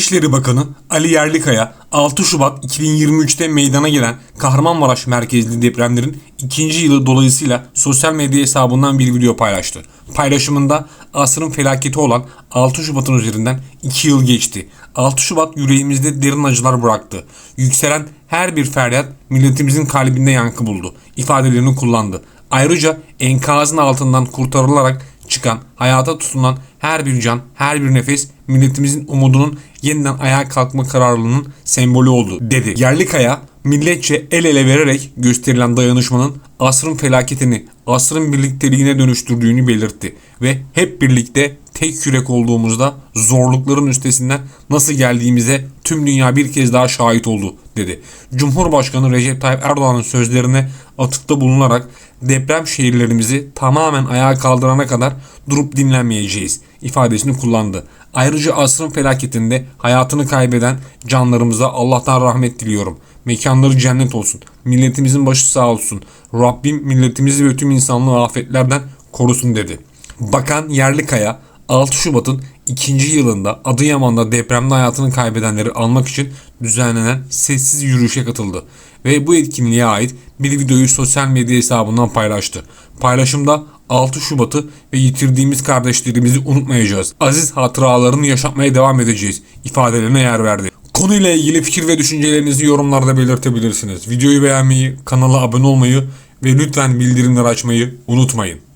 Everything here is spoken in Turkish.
İçişleri Bakanı Ali Yerlikaya 6 Şubat 2023'te meydana gelen Kahramanmaraş merkezli depremlerin ikinci yılı dolayısıyla sosyal medya hesabından bir video paylaştı. Paylaşımında asrın felaketi olan 6 Şubat'ın üzerinden 2 yıl geçti. 6 Şubat yüreğimizde derin acılar bıraktı. Yükselen her bir feryat milletimizin kalbinde yankı buldu. ifadelerini kullandı. Ayrıca enkazın altından kurtarılarak çıkan, hayata tutunan her bir can, her bir nefes milletimizin umudunun yeniden ayağa kalkma kararlılığının sembolü oldu dedi. Yerlikaya milletçe el ele vererek gösterilen dayanışmanın asrın felaketini, asrın birlikteliğine dönüştürdüğünü belirtti ve hep birlikte tek yürek olduğumuzda zorlukların üstesinden nasıl geldiğimize tüm dünya bir kez daha şahit oldu dedi. Cumhurbaşkanı Recep Tayyip Erdoğan'ın sözlerine atıfta bulunarak deprem şehirlerimizi tamamen ayağa kaldırana kadar durup dinlenmeyeceğiz ifadesini kullandı. Ayrıca asrın felaketinde hayatını kaybeden canlarımıza Allah'tan rahmet diliyorum. Mekanları cennet olsun. Milletimizin başı sağ olsun. Rabbim milletimizi ve tüm insanlığı afetlerden korusun dedi. Bakan Yerlikaya 6 Şubat'ın ikinci yılında Adıyaman'da depremde hayatını kaybedenleri almak için düzenlenen sessiz yürüyüşe katıldı ve bu etkinliğe ait bir videoyu sosyal medya hesabından paylaştı. Paylaşımda 6 Şubat'ı ve yitirdiğimiz kardeşlerimizi unutmayacağız. Aziz hatıralarını yaşatmaya devam edeceğiz ifadelerine yer verdi. Konuyla ilgili fikir ve düşüncelerinizi yorumlarda belirtebilirsiniz. Videoyu beğenmeyi, kanala abone olmayı ve lütfen bildirimleri açmayı unutmayın.